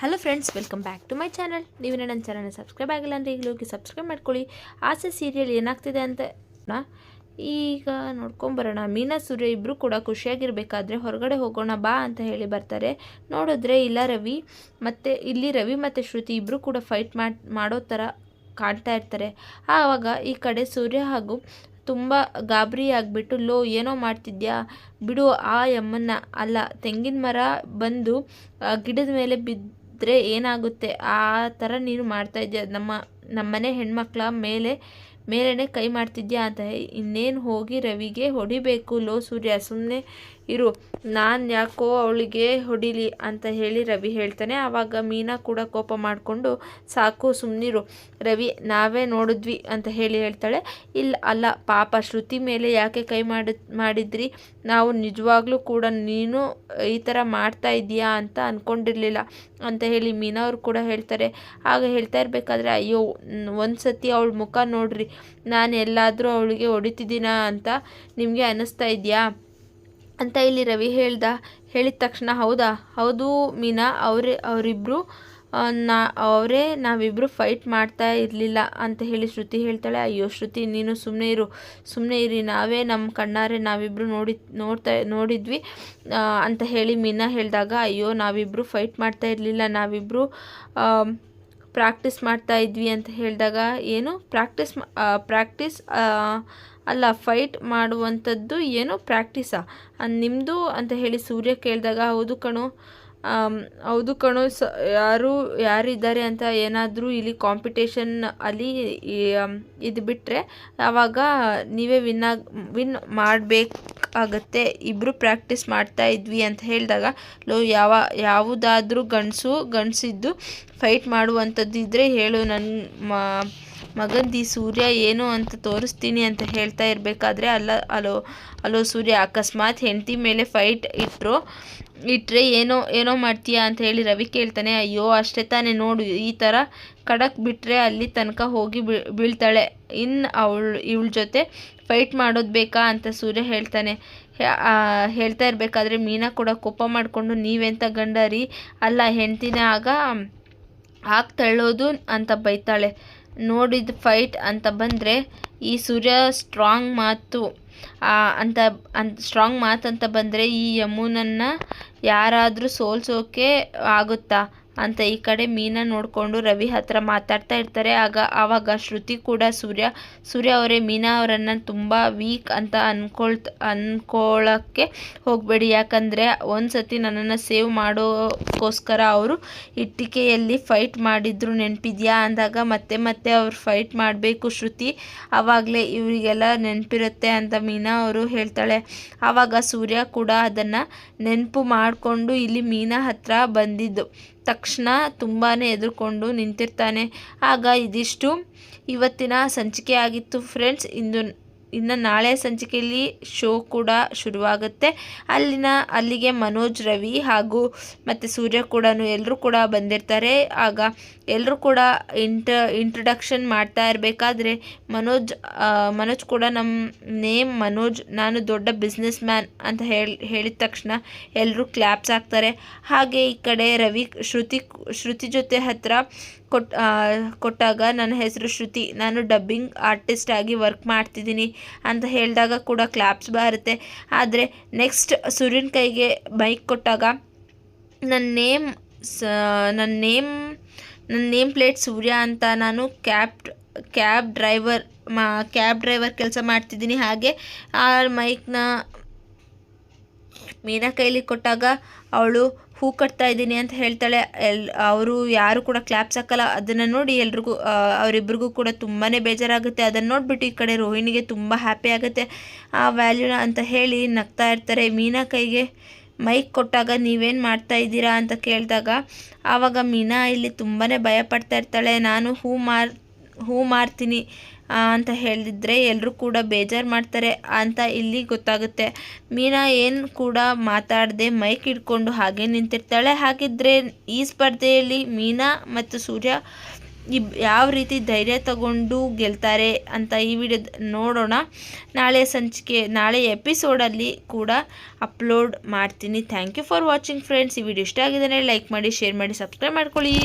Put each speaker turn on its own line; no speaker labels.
Hello friends welcome back to my channel ನೀವು ನನ್ನ ಚಾನಲ್ನ ಸಬ್ಸ್ಕ್ರೈಬ್ ಆಗಿಲ್ಲ ಅಂದರೆ ಈಗಲೂ ಹೋಗಿ ಸಬ್ಸ್ಕ್ರೈಬ್ ಮಾಡ್ಕೊಳ್ಳಿ. ಆಸೆ ಸೀರಿಯಲ್ ಏನಾಗ್ತಿದೆ ಅಂತ ಈಗ ನೋಡ್ಕೊಂಬರೋಣ. ಮೀನಾ, ಸೂರ್ಯ ಇಬ್ಬರು ಕೂಡ ಖುಷಿಯಾಗಿರಬೇಕಾದ್ರೆ ಹೊರಗಡೆ ಹೋಗೋಣ ಬಾ ಅಂತ ಹೇಳಿ ಬರ್ತಾರೆ. ನೋಡಿದ್ರೆ ಇಲ್ಲ ರವಿ ಮತ್ತು ಇಲ್ಲಿ ರವಿ ಮತ್ತು ಶ್ರುತಿ ಇಬ್ಬರು ಕೂಡ ಫೈಟ್ ಮಾಡಿ ಥರ ಕಾಣ್ತಾ ಇರ್ತಾರೆ. ಆವಾಗ ಈ ಕಡೆ ಸೂರ್ಯ ಹಾಗೂ ತುಂಬ ಗಾಬರಿ ಆಗಿಬಿಟ್ಟು, ಲೋ, ಏನೋ ಮಾಡ್ತಿದ್ಯಾ? ಬಿಡು, ಆ ಯಮ್ಮನ್ನ. ಅಲ್ಲ, ತೆಂಗಿನ ಮರ ಬಂದು ಗಿಡದ ಮೇಲೆ ಬಿದ್ದರೆ ಏನಾಗುತ್ತೆ? ಆ ಥರ ನೀನು ಮಾಡ್ತಾ ಇದೆಯಾ ನಮ್ಮ ನಮ್ಮನೆ ಹೆಣ್ಮಕ್ಳ ಮೇಲೆ ಮೇಲೇ ಕೈ ಮಾಡ್ತಿದ್ಯಾ ಅಂತ. ಇನ್ನೇನು ಹೋಗಿ ರವಿಗೆ ಹೊಡಿಬೇಕು ಲೋ ಸೂರ್ಯ ಸುಮ್ಮನೆ ಇರು. ನಾನು ಯಾಕೋ ಅವಳಿಗೆ ಹೊಡಿಲಿ ಅಂತ ಹೇಳಿ ರವಿ ಹೇಳ್ತಾನೆ. ಆವಾಗ ಮೀನಾ ಕೂಡ ಕೋಪ ಮಾಡಿಕೊಂಡು, ಸಾಕು ಸುಮ್ಮನಿರು ರವಿ, ನಾವೇ ನೋಡಿದ್ವಿ ಅಂತ ಹೇಳಿ ಹೇಳ್ತಾಳೆ. ಇಲ್ಲ ಅಲ್ಲ, ಪಾಪ, ಶ್ರುತಿ ಮೇಲೆ ಯಾಕೆ ಕೈ ಮಾಡಿ, ಮಾಡಿದ್ರಿ? ನಾವು ನಿಜವಾಗ್ಲೂ ಕೂಡ ನೀನು ಈ ಥರ ಮಾಡ್ತಾ ಇದೀಯಾ ಅಂತ ಅಂದ್ಕೊಂಡಿರಲಿಲ್ಲ ಅಂತ ಹೇಳಿ ಮೀನಾ ಅವರು ಕೂಡ ಹೇಳ್ತಾರೆ. ಆಗ ಹೇಳ್ತಾ ಇರಬೇಕಾದ್ರೆ, ಅಯ್ಯೋ ಒಂದು ಸತಿ ಅವಳ ಮುಖ ನೋಡ್ರಿ. ನಾನು ಎಲ್ಲಾದರೂ ಅವಳಿಗೆ ಹೊಡಿತಿದ್ದೀನಾ ಅಂತ ನಿಮಗೆ ಅನ್ನಿಸ್ತಾ ಇದೆಯಾ? ಅಂತ ಇಲ್ಲಿ ರವಿ ಹೇಳ್ದ, ಹೇಳಿದ ತಕ್ಷಣ, ಹೌದಾ? ಹೌದು ಮೀನಾ, ಅವರೇ ಅವರಿಬ್ಬರು ನಾ, ಅವರೇ ನಾವಿಬ್ಬರು ಫೈಟ್ ಮಾಡ್ತಾ ಇರಲಿಲ್ಲ ಅಂತ ಹೇಳಿ ಶ್ರುತಿ ಹೇಳ್ತಾಳೆ. ಅಯ್ಯೋ ಶ್ರುತಿ, ನೀನು ಸುಮ್ಮನೆ ಇರು. ಸುಮ್ಮನೆ ಇರಿ. ನಾವೇ ನಮ್ಮ ಕಣ್ಣಾರೆ ನಾವಿಬ್ಬರು ನೋಡಿ, ನೋಡ್ತಾ, ನೋಡಿದ್ವಿ ಅಂತ ಹೇಳಿ ಮೀನಾ ಹೇಳಿದಾಗ, ಅಯ್ಯೋ ನಾವಿಬ್ಬರು ಫೈಟ್ ಮಾಡ್ತಾ ಇರಲಿಲ್ಲ. ನಾವಿಬ್ಬರು ಪ್ರಾಕ್ಟೀಸ್ ಮಾಡ್ತಾ ಇದ್ವಿ ಅಂತ ಹೇಳಿದಾಗ ಏನು ಪ್ರಾಕ್ಟೀಸ್ ಪ್ರಾಕ್ಟೀಸ್ ಅಲ್ಲ, ಫೈಟ್ ಮಾಡುವಂಥದ್ದು ಏನು ಪ್ರಾಕ್ಟೀಸಾ? ನಿಮ್ಮದು ಅಂತ ಹೇಳಿ ಸೂರ್ಯ ಕೇಳಿದಾಗ, ಹೌದು ಕಣೋ ಹೌದು ಕಣೋ, ಸ, ಯಾರು, ಯಾರಿದ್ದಾರೆ ಅಂತ ಏನಾದರೂ ಇಲ್ಲಿ ಕಾಂಪಿಟೇಷನ್ ಅಲ್ಲಿ ಇದು ಬಿಟ್ಟರೆ ಆವಾಗ ನೀವೇ ವಿನ್ ಆಗಿ ವಿನ್ ಮಾಡಬೇಕಾಗತ್ತೆ. ಇಬ್ಬರು ಪ್ರಾಕ್ಟೀಸ್ ಮಾಡ್ತಾ ಇದ್ವಿ ಅಂತ ಹೇಳಿದಾಗ ಲೋ, ಯಾವ, ಯಾವುದಾದ್ರೂ ಗಂಡಸು, ಗಂಡಸಿದ್ದು ಫೈಟ್ ಮಾಡುವಂಥದ್ದು ಇದ್ದರೆ ಹೇಳು ನನ್ನ ಮಗಂದು ಸೂರ್ಯ ಏನು ಅಂತ ತೋರಿಸ್ತೀನಿ ಅಂತ ಹೇಳ್ತಾ ಇರಬೇಕಾದ್ರೆ ಅಲ್ಲ, ಅಲೋ ಅಲೋ ಸೂರ್ಯ, ಅಕಸ್ಮಾತ್ ಹೆಂಡತಿ ಮೇಲೆ ಫೈಟ್ ಇಟ್ಟರು ಇಟ್ಟರೆ ಏನೋ ಏನೋ ಮಾಡ್ತೀಯಾ ಅಂತ ಹೇಳಿ ರವಿ ಕೇಳ್ತಾನೆ, ಅಯ್ಯೋ, ಅಷ್ಟೇ ತಾನೇ, ನೋಡು, ಈ ಥರ ಕಡಕ್ ಬಿಟ್ಟರೆ ಅಲ್ಲಿ ತನಕ ಹೋಗಿ ಬೀಳ್ ಬೀಳ್ತಾಳೆ. ಇನ್ನು ಅವಳು, ಇವಳ ಜೊತೆ ಫೈಟ್ ಮಾಡೋದು ಬೇಕಾ? ಅಂತ ಸೂರ್ಯ ಹೇಳ್ತಾನೆ. ಹೇಳ್ತಾ ಇರಬೇಕಾದ್ರೆ ಮೀನಾ ಕೂಡ ಕೋಪ ಮಾಡಿಕೊಂಡು, ನೀವೆಂತ ಗಂಡ ರೀ ಅಲ್ಲ, ಹೆಂಡ್ತಿನೇ ಆಗ ಹಾಕಿ ತಳ್ಳೋದು ಅಂತ ಬೈತಾಳೆ. ನೋಡಿದ ಫೈಟ್ ಅಂತ ಬಂದರೆ, ಈ ಸೂರ್ಯ ಸ್ಟ್ರಾಂಗ್ ಮಾತು ಅಂತ ಅಂತ ಸ್ಟ್ರಾಂಗ್ ಮಾತಂತ ಬಂದರೆ ಈ ಯಮುನನ್ನು ಯಾರಾದರೂ ಸೋಲ್ಸೋಕೆ ಆಗುತ್ತಾ? ಅಂತ ಈ ಕಡೆ ಮೀನಾ ನೋಡಿಕೊಂಡು ರವಿ ಹತ್ರ ಮಾತಾಡ್ತಾ ಇರ್ತಾರೆ. ಆಗ ಆವಾಗ ಶ್ರುತಿ ಕೂಡ ಸೂರ್ಯ ಸೂರ್ಯ ಅವರೇ, ಮೀನಾ ಅವರನ್ನು ತುಂಬ ವೀಕ್ ಅಂತ ಅನ್ಕೊಳ್ತ ಅನ್ಕೊಳ್ಳೋಕ್ಕೆ ಹೋಗಬೇಡಿ. ಯಾಕಂದರೆ ಒಂದು ಸತಿ ನನ್ನನ್ನು ಸೇವ್ ಮಾಡೋಕ್ಕೋಸ್ಕರ ಅವರು ಇಟ್ಟಿಗೆಯಲ್ಲಿ ಫೈಟ್ ಮಾಡಿದ್ರು. ನೆನಪಿದೆಯಾ? ಅಂದಾಗ ಮತ್ತೆ ಮತ್ತೆ ಅವ್ರು ಫೈಟ್ ಮಾಡಬೇಕು ಶ್ರುತಿ. ಆವಾಗಲೇ ಇವರಿಗೆಲ್ಲ ನೆನಪಿರುತ್ತೆ ಅಂತ ಮೀನಾ ಅವರು ಹೇಳ್ತಾಳೆ. ಆವಾಗ ಸೂರ್ಯ ಕೂಡ ಅದನ್ನು ನೆನಪು ಮಾಡಿಕೊಂಡು ಇಲ್ಲಿ ಮೀನಾ ಹತ್ರ ಬಂದಿದ್ದು. ತಕ್ಷಣ ತುಂಬಾ ಎದುರುಕೊಂಡು ನಿಂತಿರ್ತಾನೆ. ಆಗ ಇದಿಷ್ಟು ಇವತ್ತಿನ ಸಂಚಿಕೆ ಆಗಿತ್ತು ಫ್ರೆಂಡ್ಸ್ ಇಂದು ಇನ್ನು ನಾಳೆ ಸಂಚಿಕೆಯಲ್ಲಿ ಶೋ ಕೂಡ ಶುರುವಾಗುತ್ತೆ. ಅಲ್ಲಿನ, ಅಲ್ಲಿಗೆ ಮನೋಜ್, ರವಿ ಹಾಗೂ ಮತ್ತು ಸೂರ್ಯ ಕೂಡ ಎಲ್ಲರೂ ಕೂಡ ಬಂದಿರ್ತಾರೆ. ಆಗ ಎಲ್ಲರೂ ಕೂಡ ಇಂಟ ಇಂಟ್ರಡಕ್ಷನ್ ಮಾಡ್ತಾ ಇರಬೇಕಾದ್ರೆ ಮನೋಜ್ ಮನೋಜ್ ಕೂಡ ನಮ್ಮ ನೇಮ್ ಮನೋಜ್, ನಾನು ದೊಡ್ಡ ಬಿಸ್ನೆಸ್ ಮ್ಯಾನ್ ಅಂತ ಹೇಳಿ, ಹೇಳಿದ ತಕ್ಷಣ ಎಲ್ಲರೂ ಕ್ಲ್ಯಾಪ್ಸ್ ಹಾಕ್ತಾರೆ ಹಾಗೆ ಈ ಕಡೆ ರವಿ, ಶ್ರುತಿ ಶ್ರುತಿ ಜೊತೆ ಹತ್ರ ಕೊಟ್ ಕೊಟ್ಟಾಗ ನನ್ನ ಹೆಸರು ಶ್ರುತಿ. ನಾನು ಡಬ್ಬಿಂಗ್ ಆರ್ಟಿಸ್ಟ್ ಆಗಿ ವರ್ಕ್ ಮಾಡ್ತಿದ್ದೀನಿ ಅಂತ ಹೇಳಿದಾಗ ಕೂಡ ಕ್ಲಾಪ್ಸ್ ಬರುತ್ತೆ. ಆದರೆ ನೆಕ್ಸ್ಟ್ ಸೂರ್ಯನ ಕೈಗೆ ಬೈಕ್ ಕೊಟ್ಟಾಗ ನನ್ನ ನೇಮ್ ಸ ನನ್ನ ನೇಮ್ ನನ್ನ ನೇಮ್ ಪ್ಲೇಟ್ ಸೂರ್ಯ ಅಂತ ನಾನು ಕ್ಯಾಬ್ ಕ್ಯಾಬ್ ಡ್ರೈವರ್ ಮಾ ಕ್ಯಾಬ್ ಡ್ರೈವರ್ ಕೆಲಸ ಮಾಡ್ತಿದ್ದೀನಿ. ಹಾಗೆ ಆ ಮೈಕ್ನ ಮೀನಾ ಕೈಲಿ ಕೊಟ್ಟಾಗ ಅವಳು ಹೂ ಕಟ್ತಾ ಇದ್ದೀನಿ ಅಂತ ಹೇಳ್ತಾಳೆ. ಎಲ್, ಅವರು ಯಾರು ಕೂಡ ಕ್ಲಾಪ್ಸ್ ಹಾಕಲ್ಲ. ಅದನ್ನು ನೋಡಿ ಎಲ್ರಿಗೂ ಅವರಿಬ್ರಿಗೂ ಕೂಡ ತುಂಬಾ ಬೇಜಾರಾಗುತ್ತೆ. ಅದನ್ನು ನೋಡಿಬಿಟ್ಟು ಈ ಕಡೆ ರೋಹಿಣಿಗೆ ತುಂಬ ಹ್ಯಾಪಿ ಆಗುತ್ತೆ. ಆ ವ್ಯಾಲ್ಯೂನ ಅಂತ ಹೇಳಿ ನಗ್ತಾ ಇರ್ತಾರೆ. ಮೀನಾ ಕೈಗೆ ಮೈಕ್ ಕೊಟ್ಟಾಗ ನೀವೇನು ಮಾಡ್ತಾ ಇದ್ದೀರಾ ಅಂತ ಕೇಳಿದಾಗ, ಆವಾಗ ಮೀನಾ ಇಲ್ಲಿ ತುಂಬಾ ಭಯ ಪಡ್ತಾ ಇರ್ತಾಳೆ. ನಾನು ಹೂ ಮಾರ್, ಹೂ ಮಾರ್ತೀನಿ. ಅಂತ ಹೇಳಿದ್ರೆ ಎಲ್ಲರೂ ಕೂಡ ಬೇಜಾರು ಮಾಡ್ತಾರೆ ಅಂತ ಇಲ್ಲಿ ಗೊತ್ತಾಗುತ್ತೆ. ಮೀನಾ ಏನು ಕೂಡ ಮಾತಾಡದೆ ಮೈಕ್ ಹಿಡ್ಕೊಂಡು ಹಾಗೆ ನಿಂತಿರ್ತಾಳೆ. ಹಾಗಿದ್ರೆ ಈ ಸ್ಪರ್ಧೆಯಲ್ಲಿ ಮೀನಾ ಮತ್ತು ಸೂರ್ಯ ಇಬ್ ಯಾವ ರೀತಿ ಧೈರ್ಯ ತಗೊಂಡು ಗೆಲ್ತಾರೆ ಅಂತ ಈ ವಿಡಿಯೋ ನೋಡೋಣ. ನಾಳೆ ಸಂಚಿಕೆ, ನಾಳೆ ಎಪಿಸೋಡಲ್ಲಿ ಕೂಡ ಅಪ್ಲೋಡ್ ಮಾಡ್ತೀನಿ. Thank you for watching friends ಈ ವಿಡಿಯೋ ಇಷ್ಟ ಆಗಿದ್ರೆ ಲೈಕ್ ಮಾಡಿ ಶೇರ್ ಮಾಡಿ ಸಬ್ಸ್ಕ್ರೈಬ್ ಮಾಡ್ಕೊಳ್ಳಿ.